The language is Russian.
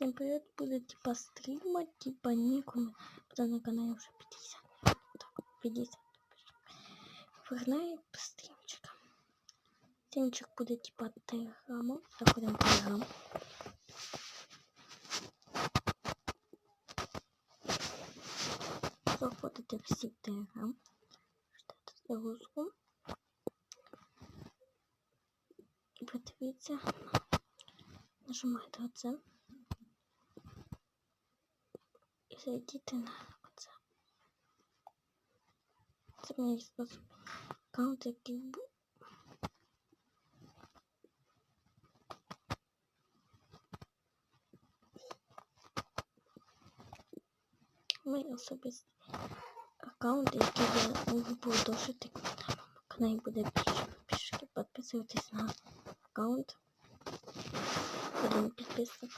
Всем привет, буде типа стрима, типа нікому. Буде на каналі вже 50. Так, 50. Вигнає стрімчика. Стрімчик буде типа телеграму. Заходимо в телеграм. Заходите всі в телеграм. Ждете загрузку. І подивіться. Нажимаєте оце. І зайдіть на оце. Це мій спосіб. Аккаунт, який був. Мій особистий аккаунт, який я був дошити, коли там каналі буде більше. Пішки підписуйтесь на аккаунт. Один підписник.